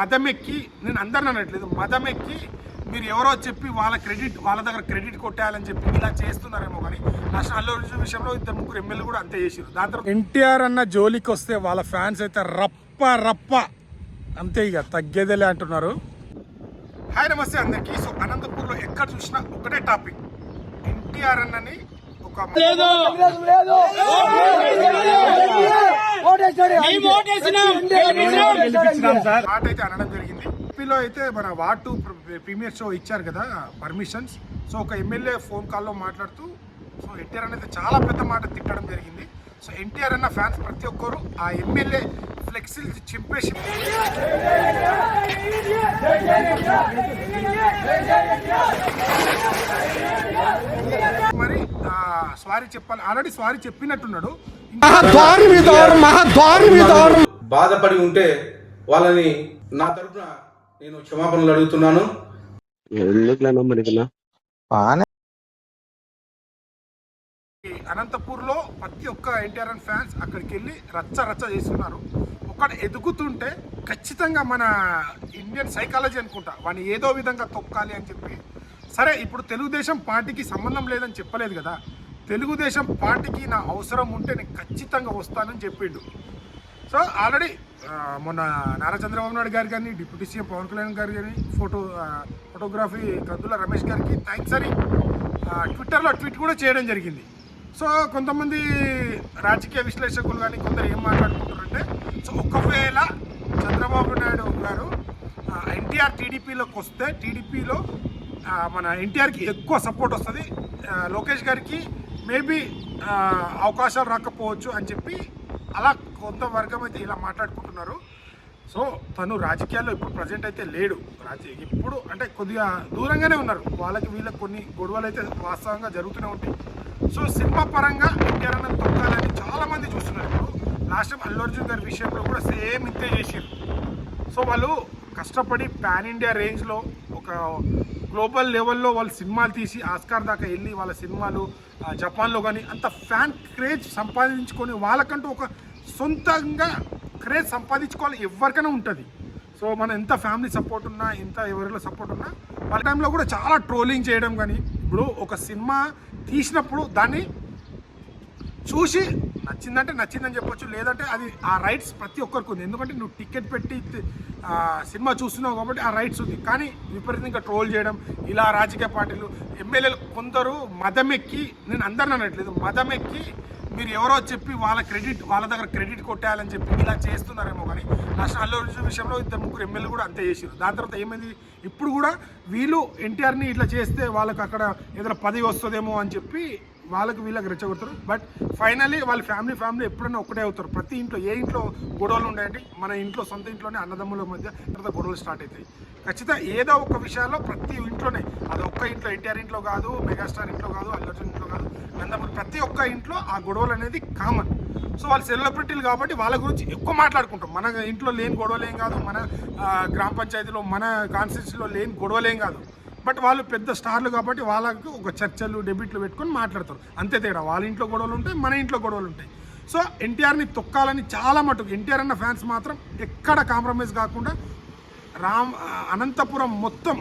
మదమెక్కి నేను అందరిని అనట్లేదు మదమెక్కి మీరు ఎవరో చెప్పి వాళ్ళ క్రెడిట్ వాళ్ళ దగ్గర క్రెడిట్ కొట్టేయాలని చెప్పి ఇలా చేస్తున్నారేమో కానీ నేషనల్ అల్లు అర్జున్ విషయంలో ఇద్దరు ముగ్గురు ఎమ్మెల్యే కూడా అంతే చేసారు దాని తర్వాత ఎన్టీఆర్ అన్న జోలికి వస్తే వాళ్ళ ఫ్యాన్స్ అయితే రప్ప రప్ప అంతే ఇక తగ్గేదేలే అంటున్నారు హాయ్ నమస్తే అందరికీ సో అనంతపూర్లో ఎక్కడ చూసినా ఒకటే టాపిక్ ఎన్టీఆర్ అన్నని ఒక మాట అయితే అనడం జరిగింది. ఏపీలో అయితే మన వార్ టూ ప్రీమియర్ షో ఇచ్చారు కదా పర్మిషన్స్. సో ఒక ఎమ్మెల్యే ఫోన్ కాల్లో మాట్లాడుతూ సో ఎన్టీఆర్ అనేది చాలా పెద్ద మాట తిట్టడం జరిగింది. సో ఎన్టీఆర్ అన్న ఫ్యాన్స్ ప్రతి ఒక్కరు ఆ ఎమ్మెల్యే ఫ్లెక్సీలు చింపేసి మరి సారీ చెప్పాలి. ఆల్రెడీ సారీ చెప్పినట్టున్నాడు. బాధపడి ఉంటే వాళ్ళని నా తరపున నేను క్షమాపణలు అడుగుతున్నాను. ఈ అనంతపూర్లో ప్రతి ఒక్క ఎన్టీఆర్ ఫ్యాన్స్ అక్కడికి వెళ్ళి రచ్చ రచ్చ చేస్తున్నారు. ఒకటి ఎదుగుతుంటే ఖచ్చితంగా మన ఇండియన్ సైకాలజీ అనుకుంటా వాడిని ఏదో విధంగా తొక్కాలి అని చెప్పి. సరే ఇప్పుడు తెలుగుదేశం పార్టీకి సంబంధం లేదని చెప్పలేదు కదా. తెలుగుదేశం పార్టీకి నా అవసరం ఉంటే నేను ఖచ్చితంగా వస్తానని చెప్పిండు. సో ఆల్రెడీ మొన్న నారా చంద్రబాబు నాయుడు గారు కానీ డిప్యూటీ సీఎం పవన్ కళ్యాణ్ గారు కానీ ఫోటో ఫోటోగ్రఫీ కందుల రమేష్ గారికి థ్యాంక్స్ అని ట్విట్టర్లో ట్వీట్ కూడా చేయడం జరిగింది. సో కొంతమంది రాజకీయ విశ్లేషకులు కానీ కొందరు ఏం మాట్లాడుకుంటారంటే సో ఒకవేళ చంద్రబాబు నాయుడు గారు ఎన్టీఆర్ టీడీపీలోకి వస్తే టీడీపీలో మన ఎన్టీఆర్కి ఎక్కువ సపోర్ట్ వస్తుంది. లోకేష్ గారికి మేబీ అవకాశాలు రాకపోవచ్చు అని చెప్పి అలా కొంత వర్గం అయితే ఇలా మాట్లాడుకుంటున్నారు. సో తను రాజకీయాల్లో ఇప్పుడు ప్రజెంట్ అయితే లేడు. రాజకీయ ఇప్పుడు అంటే కొద్దిగా దూరంగానే ఉన్నారు. వాళ్ళకి వీళ్ళకి కొన్ని గొడవలు అయితే వాస్తవంగా జరుగుతూనే ఉంటాయి. సో సినిమా పరంగా ఎన్టీఆర్ అన్న తొక్కాలని చాలా మంది చూస్తున్నారు ఇప్పుడు. లాస్ట్ టైం అల్లు అర్జున్ గారి విషయంలో కూడా సేమ్ ఇంతే చేసారు సో వాళ్ళు కష్టపడి పాన్ ఇండియా రేంజ్లో ఒక గ్లోబల్ లెవెల్లో వాళ్ళు సినిమాలు తీసి ఆస్కార్ దాకా వెళ్ళి వాళ్ళ సినిమాలు జపాన్లో కానీ అంత ఫ్యాన్ క్రేజ్ సంపాదించుకొని వాళ్ళకంటూ ఒక సొంతంగా క్రేజ్ సంపాదించుకోవాలి ఎవరికైనా ఉంటుంది. సో మన ఎంత ఫ్యామిలీ సపోర్ట్ ఉన్నా ఎంత ఎవరిలో సపోర్ట్ ఉన్నా వాళ్ళ టైంలో కూడా చాలా ట్రోలింగ్ చేయడం కానీ ఇప్పుడు ఒక సినిమా తీసినప్పుడు దాన్ని చూసి నచ్చిందంటే నచ్చిందని చెప్పొచ్చు. లేదంటే అది ఆ రైట్స్ ప్రతి ఒక్కరికి ఉంది. ఎందుకంటే నువ్వు టికెట్ పెట్టి సినిమా చూస్తున్నావు కాబట్టి ఆ రైట్స్ ఉంది. కానీ విపరీతంగా ట్రోల్ చేయడం ఇలా రాజకీయ పార్టీలు ఎమ్మెల్యేలు కొందరు మదమెక్కి నేను అందరిని అనట్లేదు మదమెక్కి మీరు ఎవరో చెప్పి వాళ్ళ క్రెడిట్ వాళ్ళ దగ్గర క్రెడిట్ కొట్టేయాలని చెప్పి ఇలా చేస్తున్నారేమో కానీ నేషనల్ అల్లు విషయంలో ఇద్దరు ముగ్గురు ఎమ్మెల్యే కూడా అంతే చేసారు దాని తర్వాత ఏమైంది? ఇప్పుడు కూడా వీళ్ళు ఎన్టీఆర్ని ఇట్లా చేస్తే వాళ్ళకి అక్కడ ఏదైనా పదవి వస్తుందేమో అని చెప్పి వాళ్ళకి వీళ్ళకి రెచ్చగొడతారు. బట్ ఫైనల్లీ వాళ్ళ ఫ్యామిలీ ఫ్యామిలీ ఎప్పుడైనా ఒకటే అవుతారు. ప్రతి ఇంట్లో ఏ ఇంట్లో గొడవలు ఉన్నాయండి మన ఇంట్లో సొంత ఇంట్లోనే అన్నదమ్ముల మధ్య తర్వాత గొడవలు స్టార్ట్ అవుతాయి. ఖచ్చితంగా ఏదో ఒక విషయాల్లో ప్రతి ఇంట్లోనే అది ఒక్క ఇంట్లో ఎన్టీఆర్ ఇంట్లో కాదు మెగాస్టార్ ఇంట్లో కాదు అల్లర్జున్ ఇంట్లో కాదు నందమూరి ప్రతి ఒక్క ఇంట్లో ఆ గొడవలు అనేది కామన్ సో వాళ్ళు సెలబ్రిటీలు కాబట్టి వాళ్ళ గురించి ఎక్కువ మాట్లాడుకుంటాం. మన ఇంట్లో లేని గొడవలేం కాదు మన గ్రామ పంచాయతీలో మన కాన్స్టిట్యూన్సీలో లేని గొడవలేం కాదు. బట్ వాళ్ళు పెద్ద స్టార్లు కాబట్టి వాళ్ళకు ఒక చర్చలు డెబిట్లు పెట్టుకొని మాట్లాడతారు. అంతే తేడా. వాళ్ళ ఇంట్లో గొడవలు ఉంటాయి మన ఇంట్లో గొడవలు ఉంటాయి. సో ఎన్టీఆర్ని తొక్కాలని చాలా మటుకు ఎన్టీఆర్ అన్న ఫ్యాన్స్ మాత్రం ఎక్కడ కాంప్రమైజ్ కాకుండా రామ్ అనంతపురం మొత్తం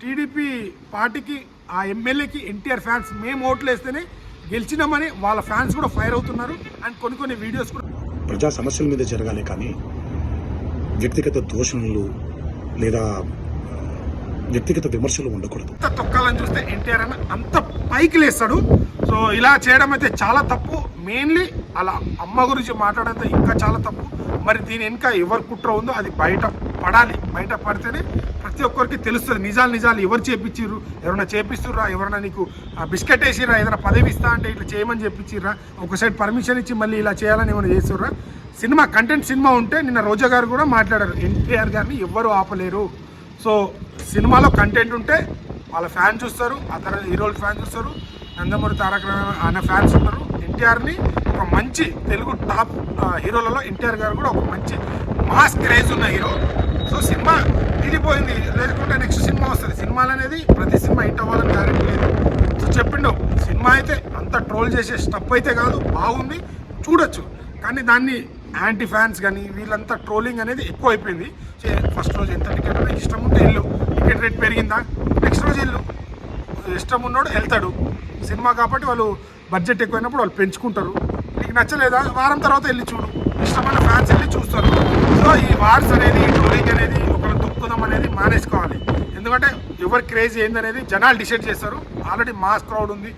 టీడీపీ పార్టీకి ఆ ఎమ్మెల్యేకి ఎన్టీఆర్ ఫ్యాన్స్ మేము ఓట్లు వేస్తేనే గెలిచినామని వాళ్ళ ఫ్యాన్స్ కూడా ఫైర్ అవుతున్నారు. అండ్ కొన్ని కొన్ని వీడియోస్ కూడా ప్రజా సమస్యల మీద జరగాలి కానీ వ్యక్తిగత దోషణలు లేదా వ్యక్తిగత విమర్శలు ఉండకూడదు. అంత తొక్కాలని చూస్తే ఎన్టీఆర్ అన్న అంత పైకి లేస్తాడు. సో ఇలా చేయడం అయితే చాలా తప్పు. మెయిన్లీ అలా అమ్మ గురించి మాట్లాడడం ఇంకా చాలా తప్పు. మరి దీని వెనుక ఎవరు కుట్ర ఉందో అది బయట పడాలి. బయట పడితేనే ప్రతి ఒక్కరికి తెలుస్తుంది. నిజాలు నిజాలు ఎవరు చేపించారు ఎవరైనా చేపిస్తుర్రా? ఎవరైనా నీకు ఆ, బిస్కెట్ వేసిర్రా? ఏదైనా పదవి ఇస్తా అంటే ఇట్లా చేయమని చెప్పించిర్రా ఒక సైడ్ పర్మిషన్ ఇచ్చి మళ్ళీ ఇలా చేయాలని ఏమైనా చేస్తుర్రా? సినిమా కంటెంట్ సినిమా ఉంటే నిన్న రోజా గారు కూడా మాట్లాడారు. ఎన్టీఆర్ గారిని ఎవ్వరూ ఆపలేరు? సో సినిమాలో కంటెంట్ ఉంటే వాళ్ళ ఫ్యాన్స్ చూస్తారు ఆ తర్వాత హీరోల ఫ్యాన్ చూస్తారు నందమూరి తారక అనే ఫ్యాన్స్ ఉంటారు. ఎన్టీఆర్ని ఒక మంచి తెలుగు టాప్ హీరోలలో ఎన్టీఆర్ గారు కూడా ఒక మంచి మాస్ క్రేజ్ ఉన్న హీరో. సో సినిమా తిరిగిపోయింది లేకుంటే నెక్స్ట్ సినిమా వస్తుంది. సినిమాలు అనేది ప్రతి సినిమా హిట్ అవ్వాలని గ్యారెంటీ లేదు. సో చెప్పిండు సినిమా అయితే అంత ట్రోల్ చేసే స్టప్ అయితే కాదు బాగుంది చూడొచ్చు. కానీ దాన్ని యాంటీ ఫ్యాన్స్ కానీ వీళ్ళంతా ట్రోలింగ్ అనేది ఎక్కువ అయిపోయింది ఫస్ట్ రోజు ఎంత టికెట్ ఇష్టం ఉంటే వెళ్ళు. టికెట్ రేట్ పెరిగిందా? నెక్స్ట్ రోజు వెళ్ళు ఇష్టం ఉన్నోడు వెళ్తాడు. సినిమా కాబట్టి వాళ్ళు బడ్జెట్ ఎక్కువైనప్పుడు వాళ్ళు పెంచుకుంటారు. నీకు నచ్చలేదా? వారం తర్వాత వెళ్ళి చూడు. ఇష్టమైన ఫ్యాన్స్ వెళ్ళి చూస్తారు. సో ఈ వార్స్ అనేది ట్రోలింగ్ అనేది ఒకరు దుక్కుదాం అనేది మానేసుకోవాలి. ఎందుకంటే ఎవరి క్రేజ్ ఏందనేది జనాలు డిసైడ్ చేస్తారు. ఆల్రెడీ మాస్ క్రౌడ్ ఉంది.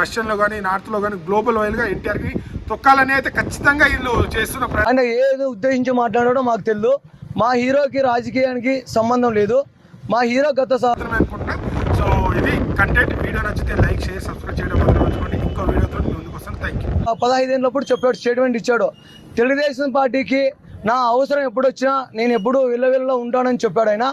రష్యన్లో కానీ నార్త్లో కానీ గ్లోబల్ వైల్గా ఎన్టీఆర్కి తొక్కాలని అయితే ఖచ్చితంగా వీళ్ళు చేస్తున్న ప్రయత్నం ఆయన ఉద్దేశించి మాట్లాడాడో మాకు తెలియదు మా హీరోకి రాజకీయానికి సంబంధం లేదు. మా హీరో గత అనుకుంటున్నా. సో ఇది కంటెంట్ వీడియో నచ్చితే లైక్ షేర్ సబ్స్క్రైబ్ చేయడం మర్చిపోండి. ఇంకో వీడియోతో ముందుకు వస్తాను. థ్యాంక్ యూ పదహైదేళ్ళప్పుడు చెప్పాడు స్టేట్మెంట్ ఇచ్చాడు. తెలుగుదేశం పార్టీకి నా అవసరం ఎప్పుడు వచ్చినా నేను ఎప్పుడు వెళ్ళ ఉంటానని చెప్పాడు ఆయన.